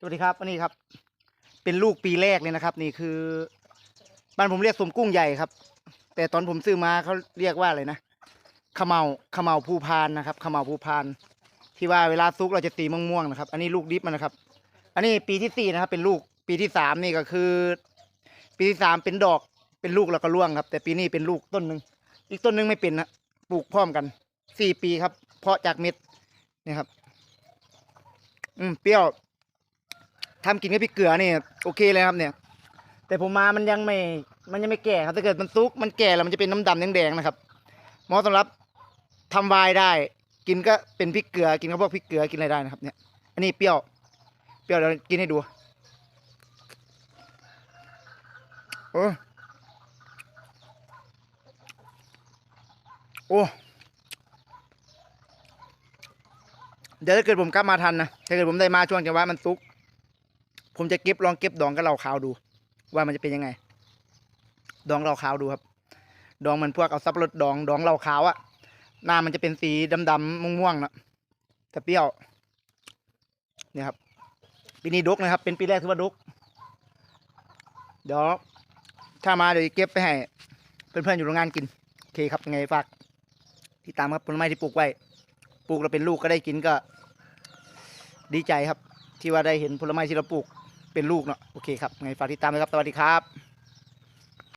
สวัสดีครับอันนี้ครับ เป็นลูกปีแรกเลยนะครับ นี่คือบ้านผมเรียกสมกุ้งใหญ่ครับ แต่ตอนผมซื้อมาเขาเรียกว่าอะไรนะขมเมาขมเมาภูพานนะครับขมเมาภูพาน ที่ว่าเวลาซุกเราจะสีม่วงๆนะครับ อันนี้ลูกดิบมันนะครับ อันนี้ปีที่สี่นะครับ เป็นลูกปีที่สามนี่ก็คือ ปีที่สามเป็นดอกเป็นลูกแล้วก็ร่วงครับ แต่ปีนี้เป็นลูกต้นหนึ่งอีกต้นหนึ่งไม่เป็นนะปลูกพร้อมกันสี่ปีครับ เพาะจากเม็ดนี่ครับ อืมเปรี้ยว ทำกินกับพริกเกลือนี่โอเคเลยครับเนี่ย แต่ผมมามันยังไม่มันยังไม่แก่ครับถ้าเกิดมันซุกมันแก่แล้วมันจะเป็นน้ำดำแดงๆนะครับเหมาะสำหรับทำวายได้ กินก็เป็นพริกเกลือกินกับพวกพริกเกลือกินอะไรได้นะครับเนี่ยอันนี้เปรี้ยวเปรี้ยวเดี๋ยวกินให้ดูโอ้โอ้เดี๋ยวถ้าเกิดผมกลับมาทันนะถ้าเกิดผมได้มาช่วงจังหวะมันซุก ผมจะเก็บลองเก็บดองกับเหล้าขาวดู ว่ามันจะเป็นยังไง ดองเหล้าขาวดูครับ ดองมันพวกเอาซับรดดองดองเหล้าขาวอะหน้ามันจะเป็นสีดำๆม่วงๆนะแต่เปรี้ยวเนี่ยครับปีนี้ดกนะครับ เป็นปีแรกที่ว่าดก เดี๋ยวถ้ามาเดี๋ยวเก็บไปให้เพื่อนๆอยู่โรงงานกินโอเคครับไงฝากที่ตามครับผลไม้ที่ปลูกไว้ปลูกเราเป็นลูกก็ได้กินก็ ดีใจครับ ที่ว่าได้เห็นผลไม้ที่เราปลูก เป็นลูกเนาะโอเคครับไงฝากติดตามเลยครับสวัสดีครับ